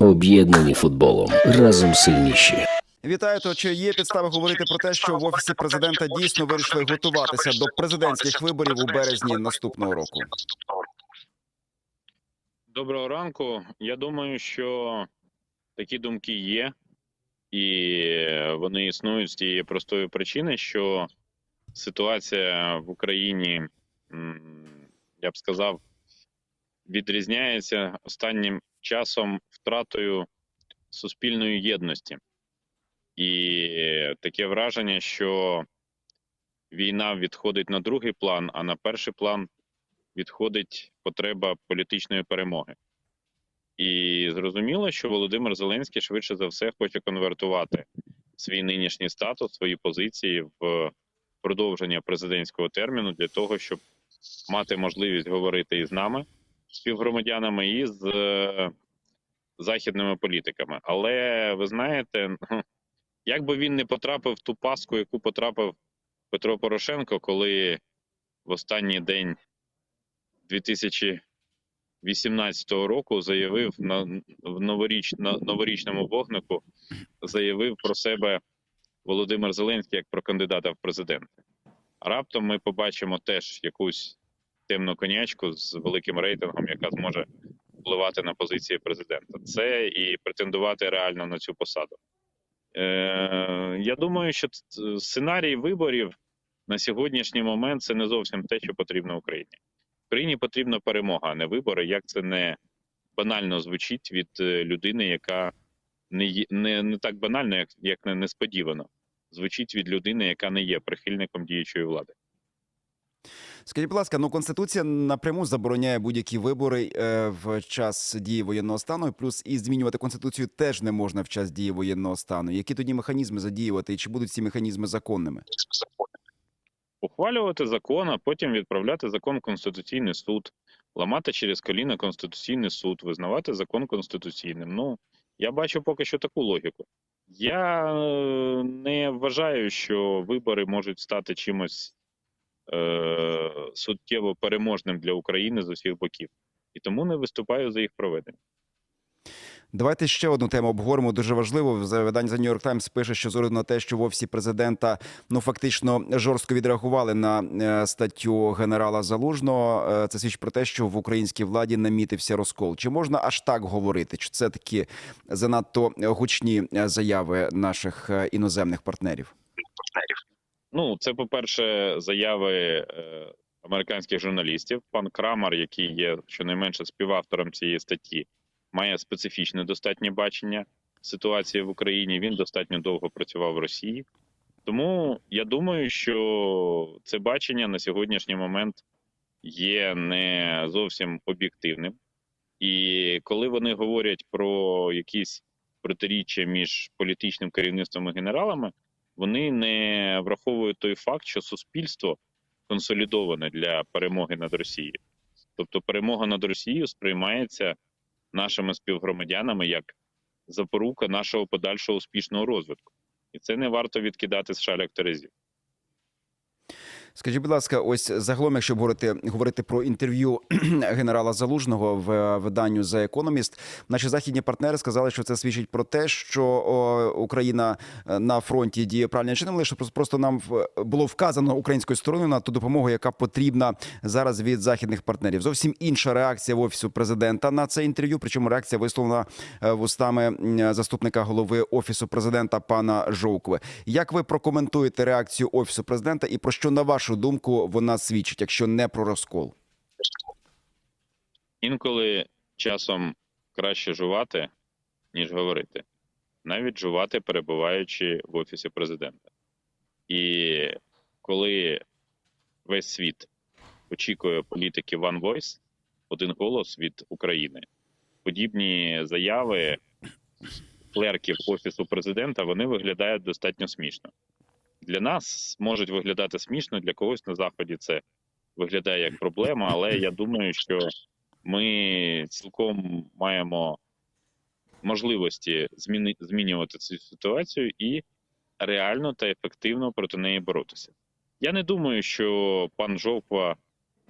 Об'єднані футболом. Разом сильніші. Вітаю, то чи є підстави говорити про те, що в офісі президента дійсно вирішили готуватися до президентських виборів у березні наступного року? Доброго ранку. Я думаю, що такі думки є, і вони існують з тієї простої причини, що ситуація в Україні, я б сказав, відрізняється останнім часом втратою суспільної єдності. І таке враження, що війна відходить на другий план, а на перший план відходить потреба політичної перемоги. І зрозуміло, що Володимир Зеленський швидше за все хоче конвертувати свій нинішній статус, свої позиції в продовження президентського терміну для того, щоб мати можливість говорити із нами, співгромадянами, і з е, західними політиками. Але ви знаєте, ну, як би він не потрапив в ту паску, яку потрапив Петро Порошенко, коли в останній день 2018 року заявив на в новоріч, на новорічному вогнику, заявив про себе Володимир Зеленський як про кандидата в президенти. Раптом ми побачимо теж якусь темну конячку з великим рейтингом, яка зможе впливати на позиції президента. Це і претендувати реально на цю посаду. Е, я думаю, що сценарій виборів на сьогоднішній момент це не зовсім те, що потрібно Україні. Україні потрібна перемога, а не вибори. Як це не банально звучить від е, людини, яка не не, не так банально, як, як не несподівано, звучить від людини, яка не є прихильником діючої влади. Скажіть, будь ласка, ну конституція напряму забороняє будь-які вибори е, в час дії воєнного стану. Плюс і змінювати конституцію теж не можна в час дії воєнного стану. Які тоді механізми задіювати, і чи будуть ці механізми законними? ухвалювати закон, а потім відправляти закон в Конституційний суд, ламати через коліна Конституційний суд, визнавати закон конституційним. Ну, я бачу поки що таку логіку. Я е, не вважаю, що вибори можуть стати чимось суттєво переможним для України з усіх боків. І тому не виступаю за їх проведення. Давайте ще одну тему обговоримо. Дуже важливо. За видання за York Times пише, що з на те, що в офісі президента ну фактично жорстко відреагували на е, статтю генерала Залужного. Е, Це свідчить про те, що в українській владі намітився розкол. Чи можна аж так говорити? Чи це такі занадто гучні е, заяви наших е, іноземних партнерів? Ну, це, по-перше, заяви е, американських журналістів. Пан Крамер, який є щонайменше співавтором цієї статті, має специфічне достатнє бачення ситуації в Україні. Він достатньо довго працював в Росії. Тому я думаю, що це бачення на сьогоднішній момент є не зовсім об'єктивним. І коли вони говорять про якісь протиріччя між політичним керівництвом і генералами, вони не враховують той факт, що суспільство консолідоване для перемоги над Росією. Тобто, перемога над Росією сприймається нашими співгромадянами як запорука нашого подальшого успішного розвитку, і це не варто відкидати з шаляк терезів. Скажіть, будь ласка, ось загалом, якщо говорити говорити про інтерв'ю генерала Залужного в виданню The Economist, наші західні партнери сказали, що це свідчить про те, що Україна е, на фронті діє правильним чином, лише просто- нам було вказано українською стороною на ту допомогу, яка потрібна зараз від західних партнерів. Зовсім інша реакція в офісу президента на це інтерв'ю. Причому реакція висловлена е, вустами заступника голови офісу президента пана Жовкове. Як ви прокоментуєте реакцію офісу президента і про що на вашу думку вона свідчить, якщо не про розкол? Інколи часом краще жувати, ніж говорити, навіть жувати, перебуваючи в офісі президента. І коли весь світ очікує політики One Voice, один голос від України, подібні заяви клерків офісу президента вони виглядають достатньо смішно. Для нас можуть виглядати смішно, для когось на заході це виглядає як проблема, але я думаю, що ми цілком маємо можливості зміни, змінювати цю ситуацію і реально та ефективно проти неї боротися. Я не думаю, що пан Жовква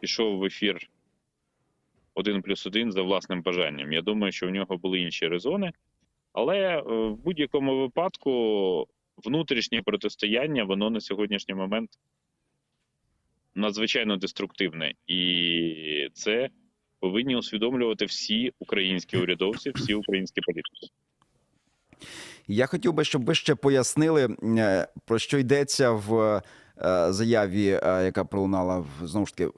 пішов в ефір один плюс один за власним бажанням. Я думаю, що в нього були інші резони, але е, в будь-якому випадку внутрішнє протистояння воно на сьогоднішній момент надзвичайно деструктивне, і це повинні усвідомлювати всі українські урядовці, всі українські політики. Я хотів би, щоб ви ще пояснили, е, про що йдеться в е, заяві, е, яка пролунала знову ж таки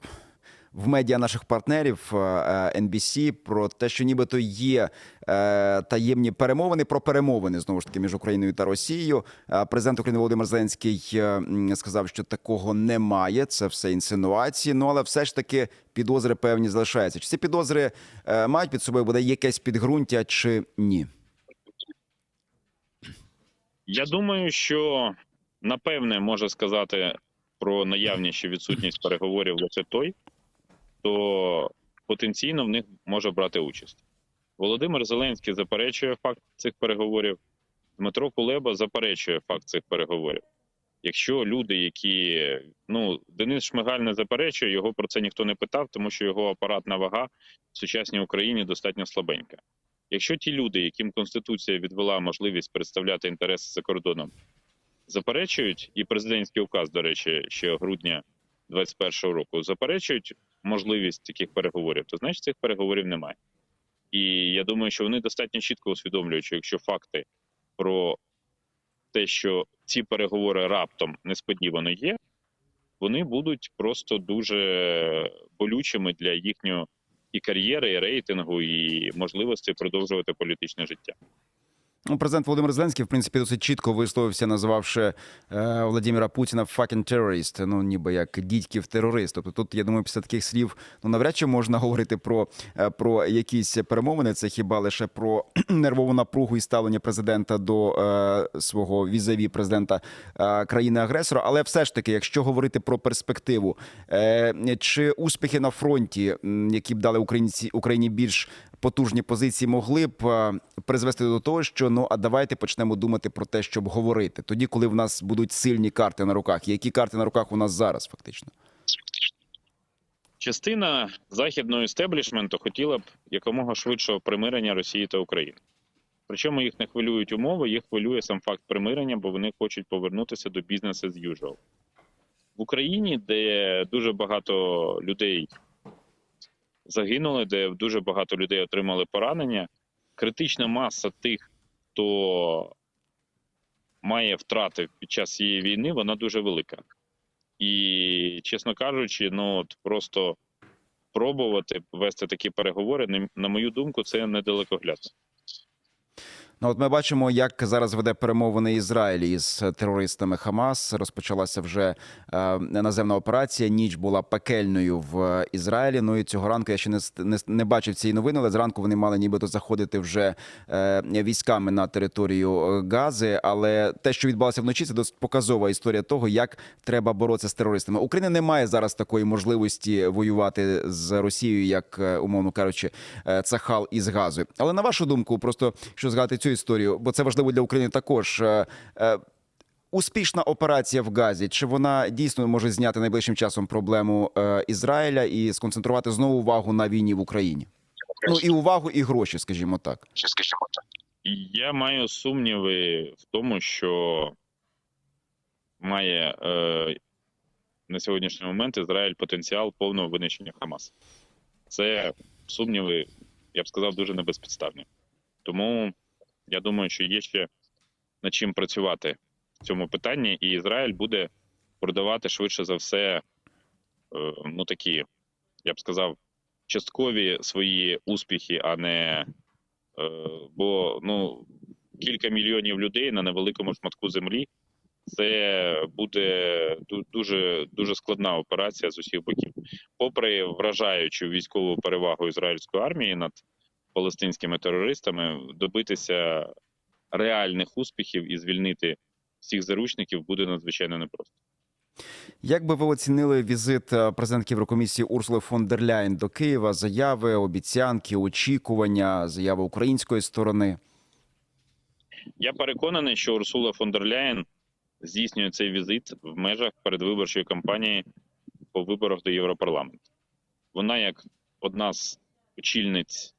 в медіа наших партнерів е, е, NBC, про те, що нібито є е, таємні перемовини про перемовини знову ж таки між Україною та Росією. Е, Президент України Володимир Зеленський е, сказав, що такого немає. Це все інсинуації. Ну але все ж таки підозри певні залишаються. Чи ці підозри е, мають під собою буде якесь підґрунтя чи ні? Я думаю, що напевне може сказати про наявність чи відсутність переговорів лише той, хто потенційно в них може брати участь. Володимир Зеленський заперечує факт цих переговорів. Дмитро Кулеба заперечує факт цих переговорів. Якщо люди, які ну Денис Шмигаль не заперечує, його про це ніхто не питав, тому що його апаратна вага в сучасній Україні достатньо слабенька. Якщо ті люди, яким Конституція відвела можливість представляти інтереси за кордоном, заперечують, і президентський указ, до речі, ще грудня 2021 року, заперечують можливість таких переговорів, то значить цих переговорів немає. І я думаю, що вони достатньо чітко усвідомлюють, що якщо факти про те, що ці переговори раптом несподівано є, вони будуть просто дуже болючими для їхньої і кар'єри, і рейтингу, і можливості продовжувати політичне життя. Ну, президент Володимир Зеленський, в принципі, досить чітко висловився, називавши е, Владимира Путіна fucking terrorist, ну ніби як дідьків терорист. Тобто тут, я думаю, після таких слів ну навряд чи можна говорити про, е, про якісь перемовини. Це хіба лише про нервову напругу і ставлення президента до е, свого візаві президента е, країни-агресора. Але все ж таки, якщо говорити про перспективу, е, чи успіхи на фронті, які б дали українці Україні більш потужні позиції, могли б е, призвести до того, що ну а давайте почнемо думати про те, щоб говорити тоді, коли в нас будуть сильні карти на руках. Які карти на руках у нас зараз, фактично? Частина західного істеблішменту хотіла б якомога швидшого примирення Росії та України. Причому їх не хвилюють умови, їх хвилює сам факт примирення, бо вони хочуть повернутися до бізнесу as usual. В Україні, де дуже багато людей загинули, де дуже багато людей отримали поранення, критична маса тих, хто має втрати під час цієї війни, вона дуже велика. І, чесно кажучи, ну от просто пробувати вести такі переговори, на- мою думку, це недалекоглядно. Ну, от ми бачимо, як зараз веде перемовини Ізраїль із терористами Хамас. Розпочалася вже е, наземна операція. Ніч була пекельною в Ізраїлі. Ну і цього ранку я ще не, не, не бачив цієї новини, але зранку вони мали нібито заходити вже е, військами на територію е, Гази. Але те, що відбулося вночі, це досить показова історія того, як треба боротися з терористами. Україна не має зараз такої можливості воювати з Росією, як е, умовно кажучи, е, Цахал із Газою. Але на вашу думку, просто що згадати цю історію, бо це важливо для України також. е, е, Успішна операція в Газі, чи вона дійсно може зняти найближчим часом проблему е, Ізраїля і сконцентрувати знову увагу на війні в Україні? Ну і увагу, і гроші, скажімо так. Я маю сумніви в тому, що має е, на сьогоднішній момент Ізраїль потенціал повного винищення Хамас. Це сумніви, я б сказав, дуже небезпідставні. Тому я думаю, що є ще над чим працювати в цьому питанні, і Ізраїль буде продавати швидше за все, е, ну такі, я б сказав, часткові свої успіхи, а не Е, бо ну кілька мільйонів людей на невеликому шматку землі це буде дуже дуже складна операція з усіх боків. Попри вражаючу військову перевагу ізраїльської армії над палестинськими терористами, добитися реальних успіхів і звільнити всіх заручників буде надзвичайно непросто. Як би ви оцінили візит е, президентки Єврокомісії Урсули фон дер Ляйн до Києва? Заяви, обіцянки, очікування, заяви української сторони? Я переконаний, що Урсула фон дер Ляєн здійснює цей візит в межах передвиборчої кампанії по виборах до Європарламенту. Вона, як одна з очільниць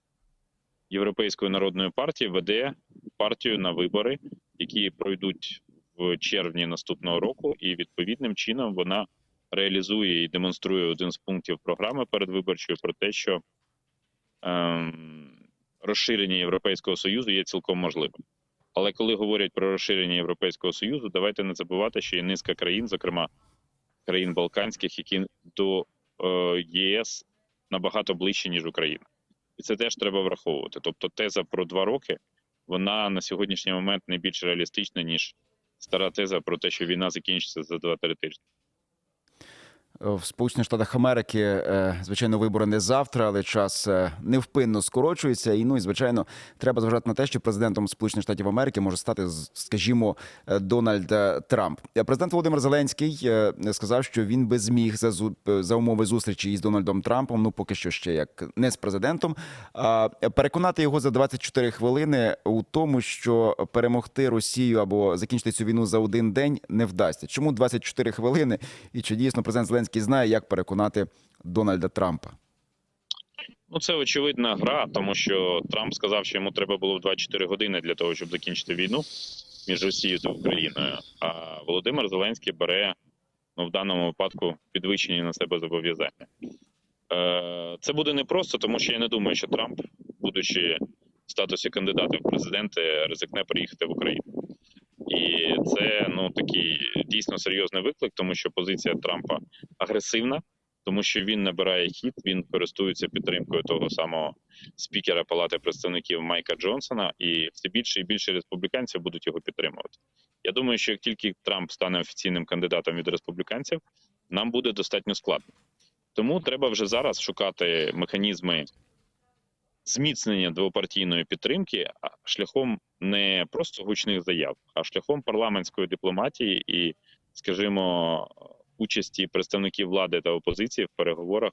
Європейської народної партії веде партію на вибори, які пройдуть в червні наступного року, і відповідним чином вона реалізує і демонструє один з пунктів програми передвиборчої про те, що ем, розширення Європейського союзу є цілком можливим. Але коли говорять про розширення Європейського союзу, давайте не забувати, що є низка країн, зокрема країн Балканських, які до е, ЄС набагато ближче ніж Україна, і це теж треба враховувати. Тобто, теза про два роки вона на сьогоднішній момент не більш реалістична ніж стара теза про те, що війна закінчиться за 2-3 тижні. В Сполучених Штатах Америки, е, звичайно, вибори не завтра, але час е, невпинно скорочується. І ну і звичайно, треба зважати на те, що президентом Сполучених Штатів Америки може стати, скажімо, е, Дональд Трамп. Президент Володимир Зеленський сказав, що він би зміг за за умови зустрічі із Дональдом Трампом. Ну поки що ще як не з президентом. Переконати його за 24 хвилини у тому, що перемогти Росію або закінчити цю війну за один день не вдасться. Чому 24 хвилини? І чи дійсно президент Зеленський знає, як переконати Дональда Трампа? Ну, це очевидна гра, тому що Трамп сказав, що йому треба було 24 години для того, щоб закінчити війну між Росією та Україною. А Володимир Зеленський бере ну, в даному випадку підвищені на себе зобов'язання. Е, Це буде непросто, тому що я не думаю, що Трамп, будучи в статусі кандидата в президенти, ризикне приїхати в Україну. І це ну такий дійсно серйозний виклик, тому що позиція Трампа агресивна, тому що він набирає хід, він користується підтримкою того самого спікера Палати представників Майка Джонсона, і все більше і більше республіканців будуть його підтримувати. Я думаю, що як тільки Трамп стане офіційним кандидатом від республіканців, нам буде достатньо складно. Тому треба вже зараз шукати механізми зміцнення двопартійної підтримки шляхом не просто гучних заяв, а шляхом парламентської дипломатії і, скажімо, участі представників влади та опозиції в переговорах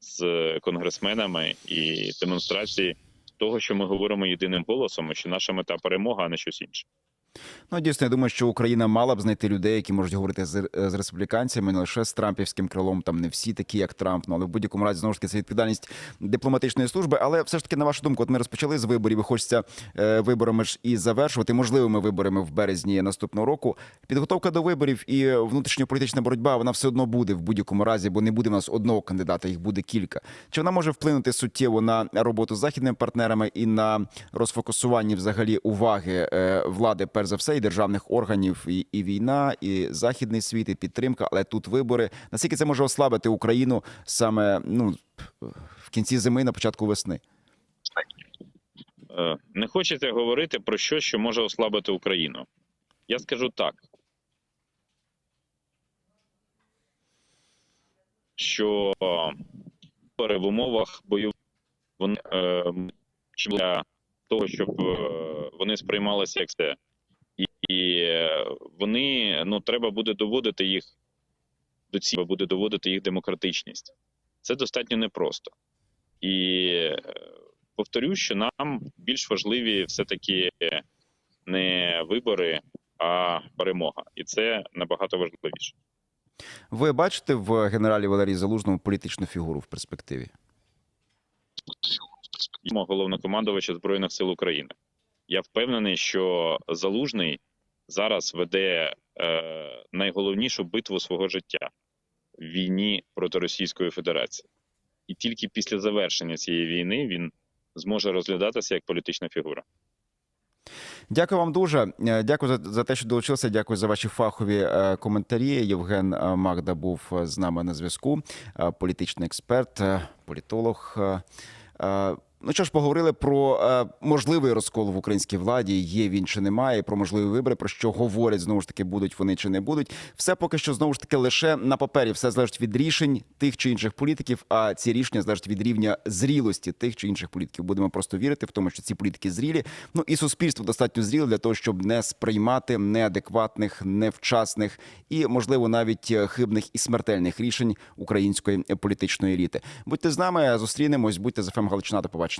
з конгресменами і демонстрації того, що ми говоримо єдиним голосом, що наша мета перемога, а не щось інше. Ну дійсно, я думаю, що Україна мала б знайти людей, які можуть говорити з, з республіканцями, не лише з трампівським крилом. Там не всі такі, як Трамп. Ну але в будь-якому разі знову ж таки це відповідальність дипломатичної служби. Але все ж таки, на вашу думку, от ми розпочали з виборів. і Хочеться е, виборами ж і завершувати можливими виборами в березні наступного року. Підготовка до виборів і внутрішньополітична боротьба вона все одно буде в будь-якому разі, бо не буде в нас одного кандидата, їх буде кілька. Чи вона може вплинути суттєво на роботу з західними партнерами і на розфокусування взагалі уваги е, влади, перш за все, і державних органів, і, і війна, і західний світ, і підтримка, але тут вибори. Наскільки це може ослабити Україну саме ну в кінці зими, на початку весни? Е, Не хочеться говорити про щось, що може ослабити Україну. Я скажу так. Що вибори в умовах бойових вони е, для того, щоб е, вони сприймалися як це. І, е, вони ну треба буде доводити їх до цього, буде доводити їх демократичність. Це достатньо непросто. І е, повторю, що нам більш важливі все-таки не вибори, а перемога. І це набагато важливіше. Ви бачите в генералі Валерії Залужному політичну фігуру в перспективі? Головнокомандувача Збройних сил України. Я впевнений, що Залужний зараз веде е, найголовнішу битву свого життя в війні проти Російської Федерації. І тільки після завершення цієї війни він зможе розглядатися як політична фігура. Дякую вам дуже. Е, Дякую за, за те, що долучилися. Дякую за ваші фахові е, коментарі. Євген е, Магда був з нами на зв'язку. Політичний експерт, політолог. Е, е, Ну що ж, поговорили про е, можливий розкол в українській владі. Є він чи немає, про можливі вибори, про що говорять знову ж таки, будуть вони чи не будуть. Все поки що знову ж таки лише на папері. Все залежить від рішень тих чи інших політиків. А ці рішення залежать від рівня зрілості тих чи інших політиків. Будемо просто вірити в тому, що ці політики зрілі. Ну і суспільство достатньо зріле для того, щоб не сприймати неадекватних, невчасних і можливо навіть е, хибних і смертельних рішень української політичної еліти. Будьте з нами, зустрінемось, будьте з ФМ Галичина. До побачення.